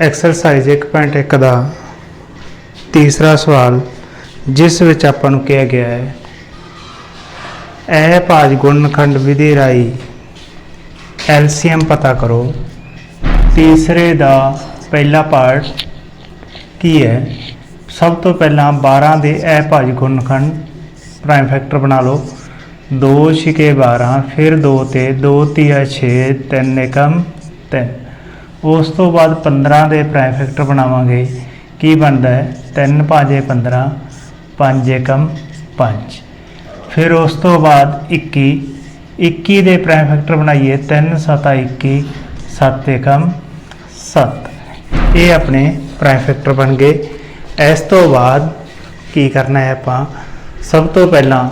Exercise 1.1 ਦਾ ਤੀਸਰਾ ਸਵਾਲ, ਜਿਸ ਵਿੱਚ ਆਪਾਂ ਨੂੰ ਕਿਹਾ ਗਿਆ ਹੈ, ਇਹ ਭਾਜ ਗੁਣਨਖੰਡ ਵਿਧੀ ਰਾਈ ਐਲਸੀਐਮ ਪਤਾ ਕਰੋ, ਤੀਸਰੇ ਦਾ ਪਹਿਲਾ ਪਾਰਟ ਕੀ ਹੈ? ਸਭ ਤੋਂ ਪਹਿਲਾਂ 12 ਦੇ ਇਹ ਭਾਜ ਗੁਣਨਖੰਡ ਪ੍ਰਾਈਮ ਫੈਕਟਰ ਬਣਾ ਲਓ। 2 ਛਿਕੇ 12 ਫਿਰ 2 ਤੇ 2 ਤੀਆ 6 3 ਏਕਮ 3 ਉਸ ਤੋਂ ਬਾਅਦ 15 ਦੇ ਪ੍ਰਾਈਮ ਫੈਕਟਰ ਬਣਾਵਾਂਗੇ। ਕੀ ਬਣਦਾ ਹੈ? 3 ਭਾਜੇ 15 5 ਏਕਮ 5 ਫਿਰ ਉਸ ਤੋਂ ਬਾਅਦ 21 21 ਦੇ ਪ੍ਰਾਈਮ ਫੈਕਟਰ ਬਣਾਈਏ 3 7 21 7 ਏਕਮ 7 ਇਹ ਆਪਣੇ ਪ੍ਰਾਈਮ ਫੈਕਟਰ ਬਣ ਗਏ। ਇਸ ਤੋਂ ਬਾਅਦ ਕੀ ਕਰਨਾ ਹੈ ਆਪਾਂ? ਸਭ ਤੋਂ ਪਹਿਲਾਂ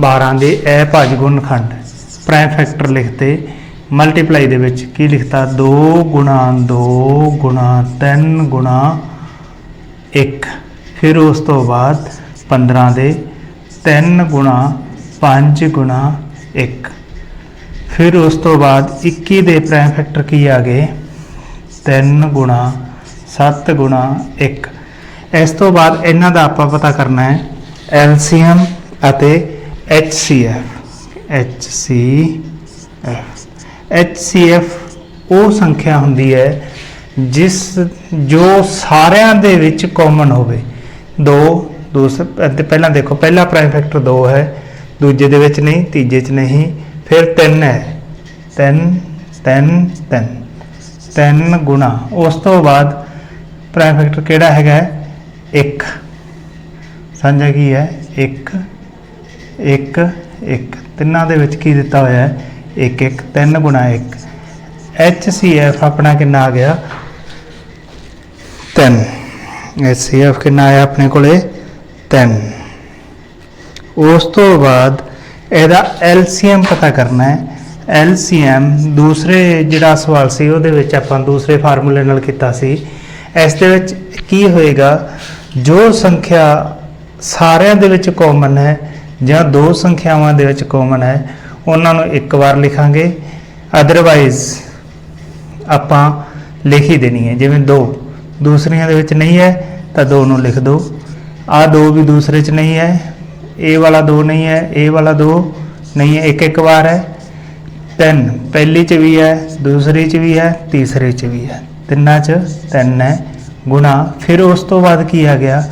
12 ਦੇ ਇਹ ਭਾਜ ਗੁਣਨਖੰਡ ਪ੍ਰਾਈਮ ਫੈਕਟਰ ਲਿਖਤੇ। ਮਲਟੀਪਲਾਈ ਦੇ ਵਿੱਚ ਕੀ ਲਿਖਤਾ? 2 ਗੁਣਾ 2 ਗੁਣਾ 3 ਗੁਣਾ 1 ਫਿਰ ਉਸ ਤੋਂ ਬਾਅਦ 15 ਦੇ 3 ਗੁਣਾ 5 ਗੁਣਾ 1 ਫਿਰ ਉਸ ਤੋਂ ਬਾਅਦ 21 ਦੇ ਪ੍ਰਾਈਮ ਫੈਕਟਰ ਕੀ ਆ ਗਏ? 3 ਗੁਣਾ 7 ਗੁਣਾ 1 ਇਸ ਤੋਂ ਬਾਅਦ ਇਹਨਾਂ ਦਾ ਆਪਾਂ ਪਤਾ ਕਰਨਾ ਹੈ ਐਲਸੀਐਮ ਅਤੇ HCF HCF HCF ਉਹ ਸੰਖਿਆ ਹੁੰਦੀ ਹੈ, ਜਿਸ ਜੋ ਸਾਰਿਆਂ ਦੇ ਵਿੱਚ ਕਾਮਨ ਹੋਵੇ। 2 ਦੂਸਰਾ ਪਹਿਲਾਂ ਦੇਖੋ, ਪਹਿਲਾ ਪ੍ਰਾਈਮ ਫੈਕਟਰ 2 ਹੈ, ਦੂਜੇ ਦੇ ਵਿੱਚ ਨਹੀਂ, ਤੀਜੇ 'ਚ ਨਹੀਂ, ਫਿਰ 3 ਹੈ। 3 3 3 3 ਗੁਣਾ। ਉਸ ਤੋਂ ਬਾਅਦ ਪ੍ਰਾਈਮ ਫੈਕਟਰ ਕਿਹੜਾ ਹੈਗਾ? 1 ਸਾਂਝਾ ਕੀ ਹੈ? 1 1 1 ਤਿੰਨਾਂ ਦੇ ਵਿੱਚ ਕੀ ਦਿੱਤਾ ਹੋਇਆ ਹੈ? 1 1 3 ਗੁਣਾ 1 HCF ਆਪਣਾ ਕਿੰਨਾ ਆ ਗਿਆ? 3 HCF ਕਿੰਨਾ ਆਇਆ ਆਪਣੇ ਕੋਲੇ? 3 ਉਸ ਤੋਂ ਬਾਅਦ ਇਹਦਾ LCM ਪਤਾ ਕਰਨਾ ਹੈ। LCM ਦੂਸਰੇ ਜਿਹੜਾ ਸਵਾਲ ਸੀ, ਉਹਦੇ ਵਿੱਚ ਆਪਾਂ ਦੂਸਰੇ ਫਾਰਮੂਲੇ ਨਾਲ ਕੀਤਾ ਸੀ। ਇਸ ਦੇ ਵਿੱਚ ਕੀ ਹੋਏਗਾ? ਜੋ ਸੰਖਿਆ ਸਾਰਿਆਂ ਦੇ ਵਿੱਚ ਕਾਮਨ ਹੈ ਜਾਂ ਦੋ ਸੰਖਿਆਵਾਂ ਦੇ ਵਿੱਚ ਕਾਮਨ ਹੈ ਉਹਨਾਂ ਨੂੰ ਇੱਕ ਵਾਰ ਲਿਖਾਂਗੇ। ਅਦਰਵਾਈਜ਼ ਆਪਾਂ ਲਿਖ ਹੀ ਦੇਣੀ ਹੈ। ਜਿਵੇਂ ਦੋ ਦੂਸਰੀਆਂ ਦੇ ਵਿੱਚ ਨਹੀਂ ਹੈ, ਤਾਂ ਦੋ ਨੂੰ ਲਿਖ ਦਿਓ ਆ ਦੋ ਵੀ ਦੂਸਰੇ 'ਚ ਨਹੀਂ ਹੈ ਇਹ ਵਾਲਾ ਦੋ ਨਹੀਂ ਹੈ ਇਹ ਵਾਲਾ ਦੋ ਨਹੀਂ ਹੈ, ਇੱਕ ਇੱਕ ਵਾਰ ਹੈ। ਤਿੰਨ ਪਹਿਲੀ 'ਚ ਵੀ ਹੈ, ਦੂਸਰੀ 'ਚ ਵੀ ਹੈ, ਤੀਸਰੇ 'ਚ ਵੀ ਹੈ। ਤਿੰਨਾਂ 'ਚ ਤਿੰਨ ਹੈ। ਗੁਣਾ, ਫਿਰ ਉਸ ਤੋਂ ਬਾਅਦ ਕੀ ਆ ਗਿਆ?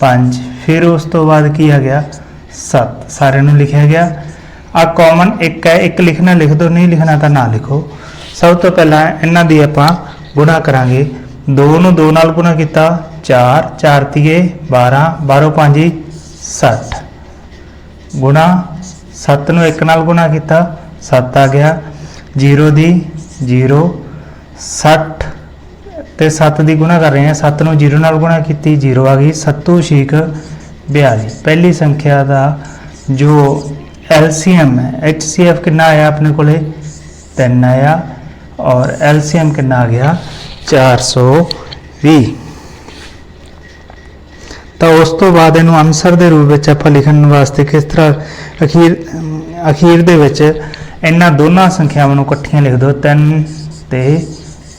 5 ਫਿਰ ਉਸ ਤੋਂ ਬਾਅਦ ਕੀ ਆ ਗਿਆ? 7 ਸਾਰਿਆਂ ਨੂੰ ਲਿਖਿਆ ਗਿਆ। ਆ ਕਾਮਨ ਇੱਕ ਹੈ, ਇੱਕ ਲਿਖਣਾ ਲਿਖ ਦੋ, ਨਹੀਂ ਲਿਖਣਾ ਤਾਂ ਨਾ ਲਿਖੋ। ਸਭ ਤੋਂ ਪਹਿਲਾਂ ਇਹਨਾਂ ਦੀ ਆਪਾਂ ਗੁਣਾ ਕਰਾਂਗੇ। 2 ਨੂੰ 2 ਨਾਲ ਗੁਣਾ ਕੀਤਾ 4 4 ਤੀਏ 12 12 5 60 ਗੁਣਾ 7 ਨੂੰ 1 ਨਾਲ ਗੁਣਾ ਕੀਤਾ 7 ਆ ਗਿਆ। 0 ਦੀ 0 60 ਤੇ 7 ਦੀ ਗੁਣਾ ਕਰ ਰਹੇ ਹਾਂ। 7 ਨੂੰ 0 ਨਾਲ ਗੁਣਾ ਕੀਤੀ 0 ਆ ਗਈ। 7 ਛੀਕ 42 ਪਹਿਲੀ ਸੰਖਿਆ ਦਾ ਜੋ LCM ਹੈ HCF ਕਿੰਨਾ ਆਇਆ ਆਪਣੇ ਕੋਲੇ 3 ਆਇਆ ਔਰ LCM ਕਿੰਨਾ ਆ ਗਿਆ 420 ਤਾਂ ਉਸ ਤੋਂ ਬਾਅਦ ਇਹਨੂੰ ਆਨਸਰ ਦੇ ਰੂਪ ਵਿੱਚ ਆਪਾਂ ਲਿਖਣ ਵਾਸਤੇ ਕਿਸ ਤਰ੍ਹਾਂ ਅਖੀਰ ਅਖੀਰ ਦੇ ਵਿੱਚ ਇਹਨਾਂ ਦੋਨਾਂ ਸੰਖਿਆਵਾਂ ਨੂੰ ਇਕੱਠੀਆਂ ਲਿਖ ਦਿਓ 3 ਤੇ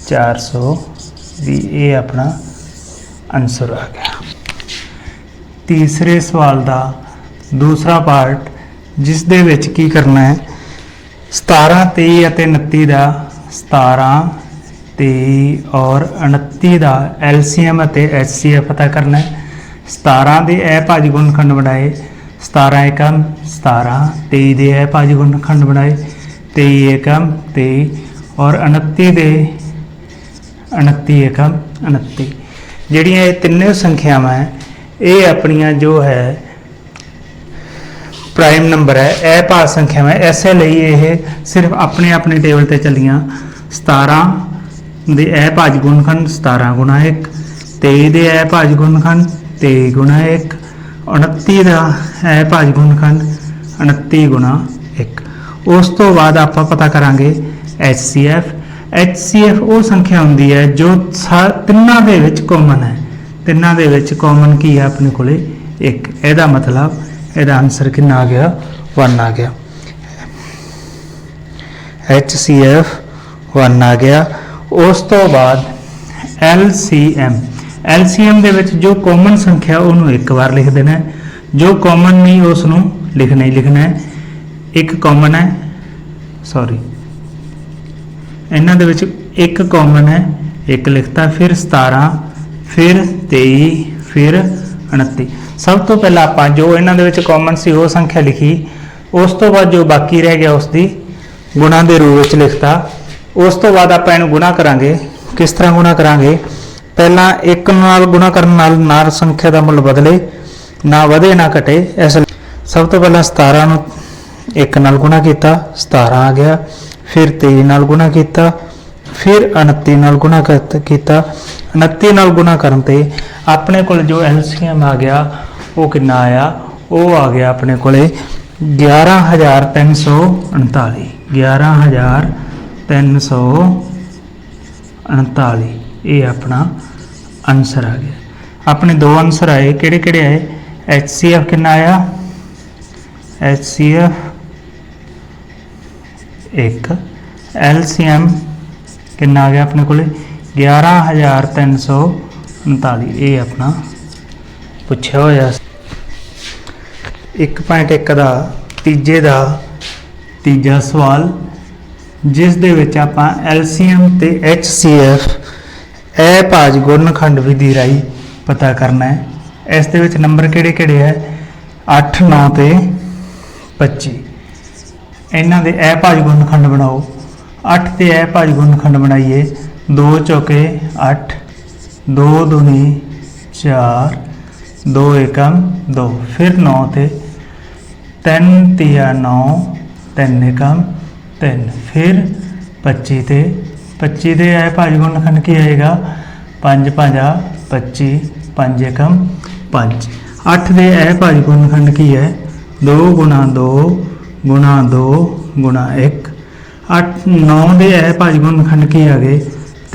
420 ਇਹ ਆਪਣਾ ਆਨਸਰ ਆ ਗਿਆ ਤੀਸਰੇ ਸਵਾਲ ਦਾ ਦੂਸਰਾ ਪਾਰਟ ਜਿਸ ਦੇ ਵਿੱਚ ਕੀ ਕਰਨਾ ਹੈ? 17 23 ਅਤੇ 29 ਦਾ 17 23 ਔਰ 29 ਦਾ LCM ਅਤੇ HCF ਪਤਾ ਕਰਨਾ ਹੈ। 17 ਦੇ ਇਹ ਭਾਜ ਗੁਣਨਖੰਡ ਬਣਾਏ। 17 ਏਕਮ 17 23 ਦੇ ਇਹ ਭਾਜ ਗੁਣਨਖੰਡ ਬਣਾਏ। 23 ਏਕਮ 23 ਔਰ 29 ਦੇ 29 ਏਕਮ 29 ਜਿਹੜੀਆਂ ਇਹ ਤਿੰਨੇ ਸੰਖਿਆਵਾਂ ਹੈ, ਇਹ ਆਪਣੀਆਂ ਜੋ ਹੈ ਪ੍ਰਾਈਮ ਨੰਬਰ ਹੈ। ਇਹ ਭਾਜ ਸੰਖਿਆਵਾਂ ਐਸੇ ਲਈ ਇਹ ਸਿਰਫ ਆਪਣੇ ਆਪਣੇ ਟੇਬਲ ਤੇ ਚੱਲੀਆਂ। 17 ਦੇ ਇਹ ਭਾਜ ਗੁਣਨਖੰਡ 17 ਗੁਣਾ 1 23 ਦੇ ਇਹ ਭਾਜ ਗੁਣਨਖੰਡ 23 ਗੁਣਾ 1 29 ਦਾ ਇਹ ਭਾਜ ਗੁਣਨਖੰਡ 29 ਗੁਣਾ 1 ਉਸ ਤੋਂ ਬਾਅਦ ਆਪਾਂ ਪਤਾ ਕਰਾਂਗੇ HCF HCF ਉਹ ਸੰਖਿਆ ਹੁੰਦੀ ਹੈ ਜੋ ਸਾ- ਤਿੰਨਾਂ ਦੇ ਵਿੱਚ ਕਾਮਨ ਹੈ। ਤਿੰਨਾਂ ਦੇ ਵਿੱਚ ਕਾਮਨ ਕੀ ਹੈ ਆਪਣੇ ਕੋਲੇ? ਇੱਕ। ਇਹਦਾ ਮਤਲਬ ਇਹਦਾ ਆਨਸਰ ਕਿੰਨਾ ਆ ਗਿਆ? 1 ਆ ਗਿਆ। HCF 1 ਆ ਗਿਆ। ਉਸ ਤੋਂ ਬਾਅਦ LCM LCM ਦੇ ਵਿੱਚ ਜੋ ਕਾਮਨ ਸੰਖਿਆ, ਉਹਨੂੰ ਇੱਕ ਵਾਰ ਲਿਖ ਦੇਣਾ ਹੈ। ਜੋ ਕਾਮਨ ਨਹੀਂ ਉਸ ਨੂੰ ਲਿਖਣਾ ਹੀ ਲਿਖਣਾ ਹੈ। ਇੱਕ ਕਾਮਨ ਹੈ। ਸੌਰੀ ਇਹਨਾਂ ਦੇ ਵਿੱਚ ਇੱਕ ਕਾਮਨ ਹੈ, ਇੱਕ ਲਿਖਤਾ, ਫਿਰ 17 ਫਿਰ 23 ਫਿਰ 29 ਸਭ ਤੋਂ ਪਹਿਲਾਂ ਆਪਾਂ ਜੋ ਇਹਨਾਂ ਦੇ ਵਿੱਚ ਕਾਮਨ ਸੀ ਉਹ ਸੰਖਿਆ ਲਿਖੀ। ਉਸ ਤੋਂ ਬਾਅਦ ਜੋ ਬਾਕੀ ਰਹਿ ਗਿਆ ਉਸ ਦੀ ਗੁਣਾ ਦੇ ਰੂਪ ਵਿੱਚ ਲਿਖਤਾ। ਉਸ ਤੋਂ ਬਾਅਦ ਆਪਾਂ ਇਹਨੂੰ ਗੁਣਾ ਕਰਾਂਗੇ। ਕਿਸ ਤਰ੍ਹਾਂ ਗੁਣਾ ਕਰਾਂਗੇ? ਪਹਿਲਾਂ ਇੱਕ ਨਾਲ ਗੁਣਾ ਕਰਨ ਨਾਲ ਨਾਲ ਸੰਖਿਆ ਦਾ ਮੁੱਲ ਬਦਲੇ, ਨਾ ਵਧੇ, ਨਾ ਘਟੇ। ਇਸ ਲਈ ਸਭ ਤੋਂ ਪਹਿਲਾਂ 17 ਨੂੰ ਇੱਕ ਨਾਲ ਗੁਣਾ ਕੀਤਾ 17 ਆ ਗਿਆ। ਫਿਰ 23 ਨਾਲ ਗੁਣਾ ਕੀਤਾ, ਫਿਰ 29 ਨਾਲ ਗੁਣਾ ਕੀਤਾ। 29 ਨਾਲ ਗੁਣਾ ਕਰਨ ਤੇ ਆਪਣੇ ਕੋਲ ਜੋ ਐਲਸੀਐਮ ਆ ਗਿਆ ਉਹ ਕਿੰਨਾ ਆਇਆ? ਉਹ ਆ ਗਿਆ ਆਪਣੇ ਕੋਲੇ 11339 11339 ਇਹ ਆਪਣਾ ਆਨਸਰ ਆ ਗਿਆ। ਆਪਣੇ ਦੋ ਆਨਸਰ ਆਏ। ਕਿਹੜੇ ਕਿਹੜੇ ਆਏ? HCF ਕਿੰਨਾ ਆਇਆ? HCF 1 LCM ਕਿੰਨਾ ਆ ਗਿਆ ਆਪਣੇ ਕੋਲੇ? 11339 ਇਹ ਆਪਣਾ ਪੁੱਛਿਆ ਹੋਇਆ 1.1 ਦਾ, ਤੀਜੇ ਦਾ, ਤੀਜਾ ਸਵਾਲ, ਜਿਸ ਦੇ ਵਿੱਚ ਆਪਾਂ LCM ਤੇ HCF ਇਹ ਭਾਜ ਗੁਣਨਖੰਡ ਵਿਧੀ ਰਾਈ ਪਤਾ ਕਰਨਾ ਹੈ। ਇਸ ਦੇ ਵਿੱਚ ਨੰਬਰ ਕਿਹੜੇ ਕਿਹੜੇ ਹੈ? 8 9 ਤੇ 25 ਇਹਨਾਂ ਦੇ ਇਹ ਭਾਜ ਗੁਣਨਖੰਡ ਬਣਾਓ। 8 ਤੇ ਇਹ ਭਾਜ ਗੁਣਨਖੰਡ ਬਣਾਈਏ। 2 ਚੌਕੇ 8 2 ਦੁਨੀ 4 2 ਏਕਮ 2 ਫਿਰ 9 ਤੇ 3 ਤੀਆ 9 3 ਏਕਮ 3 ਫਿਰ 25 ਤੇ 25 ਦੇ ਇਹ ਭਾਜ ਗੁਣਨਖੰਡ ਕੀ ਆਏਗਾ? 5 ਪੰਜਾ 25 5 ਏਕਮ 5 8 ਦੇ ਇਹ ਭਾਜ ਗੁਣਨਖੰਡ ਕੀ ਹੈ? 2 ਗੁਣਾ 2 ਗੁਣਾ 2 ਗੁਣਾ 1 8 9 ਦੇ ਇਹ ਭਾਜ ਗੁਣਨਖੰਡ ਕੀ ਆ ਗਏ?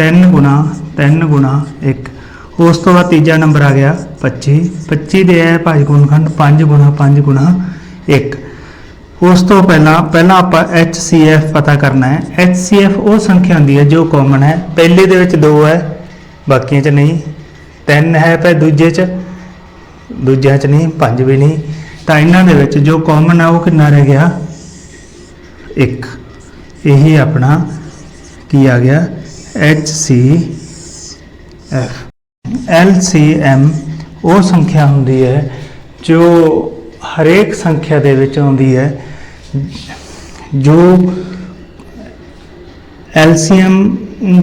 3 ਗੁਣਾ 3 ਗੁਣਾ 1 ਉਸ ਤੋਂ ਬਾਅਦ ਤੀਜਾ ਨੰਬਰ ਆ ਗਿਆ 25 25 ਦੇ ਇਹ ਭਾਜ ਗੁਣਨਖੰਡ 5 ਗੁਣਾ 5 ਗੁਣਾ 1 ਉਸ ਤੋਂ ਪਹਿਲਾਂ ਪਹਿਲਾਂ ਆਪਾਂ HCF ਪਤਾ ਕਰਨਾ ਹੈ। HCF ਉਹ ਸੰਖਿਆ ਹੁੰਦੀ ਹੈ ਜੋ ਕਾਮਨ ਹੈ। ਪਹਿਲੇ ਦੇ ਵਿੱਚ 2 ਹੈ, ਬਾਕੀਆਂ 'ਚ ਨਹੀਂ। 3 ਹੈ ਪਰ ਦੂਜੇ 'ਚ, ਦੂਜਿਆਂ 'ਚ ਨਹੀਂ 5 ਵੀ ਨਹੀਂ। ਤਾਂ ਇਹਨਾਂ ਦੇ ਵਿੱਚ ਜੋ ਕਾਮਨ ਹੈ ਉਹ ਕਿੰਨਾ ਰਹਿ ਗਿਆ? 1 ਇਹ ਆਪਣਾ ਕੀ ਆ ਗਿਆ? HCF LCM ਉਹ ਸੰਖਿਆ ਹੁੰਦੀ ਹੈ ਜੋ ਹਰੇਕ ਸੰਖਿਆ ਦੇ ਵਿੱਚ ਆਉਂਦੀ ਹੈ, ਜੋ LCM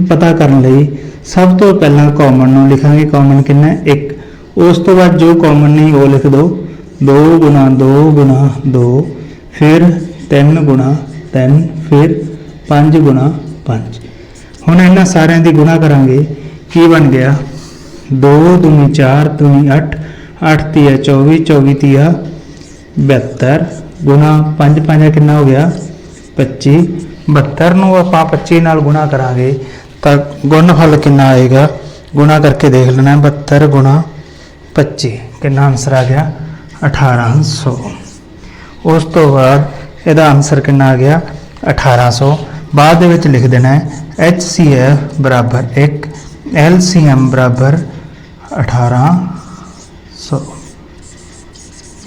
ਪਤਾ ਕਰਨ ਲਈ ਸਭ ਤੋਂ ਪਹਿਲਾਂ ਕਾਮਨ ਨੂੰ ਲਿਖਾਂਗੇ। ਕਾਮਨ ਕਿੰਨਾ ਹੈ? 1 ਉਸ ਤੋਂ ਬਾਅਦ ਜੋ ਕਾਮਨ ਨਹੀਂ, ਉਹ ਲਿਖ ਦਿਓ 2 ਗੁਣਾ 2 ਗੁਣਾ 2 ਫਿਰ 3 ਗੁਣਾ 3 ਫਿਰ 5 ਗੁਣਾ 5 ਹੁਣ ਇਹਨਾਂ ਸਾਰਿਆਂ ਦੀ ਗੁਣਾ ਕਰਾਂਗੇ। ਕੀ ਬਣ ਗਿਆ? 2 ਦੂਣੀ 4 ਦੂਣੀ 8 8 ਤੀਆ 24 24 ਤੀਆ 72 ਗੁਣਾ 5 5 ਕਿੰਨਾ ਹੋ ਗਿਆ? 25 72 ਨੂੰ ਆਪਾਂ 25 ਨਾਲ ਗੁਣਾ ਕਰਾਂਗੇ, ਤਾਂ ਗੁਣਨਫਲ ਕਿੰਨਾ ਆਏਗਾ? ਗੁਣਾ ਕਰਕੇ ਦੇਖ ਲੈਣਾ 72 ਗੁਣਾ 25 ਕਿੰਨਾ ਆਨਸਰ ਆ ਗਿਆ? 1800 ਉਸ ਤੋਂ ਬਾਅਦ ਇਹਦਾ ਆਨਸਰ ਕਿੰਨਾ ਆ ਗਿਆ? 1800 ਬਾਅਦ ਦੇ ਵਿੱਚ ਲਿਖ ਦੇਣਾ ਹੈ HCF ਬਰਾਬਰ 1 LCM ਬਰਾਬਰ 1800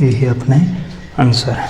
ਇਹ ਆਪਣੇ ਆਨਸਰ ਹੈ।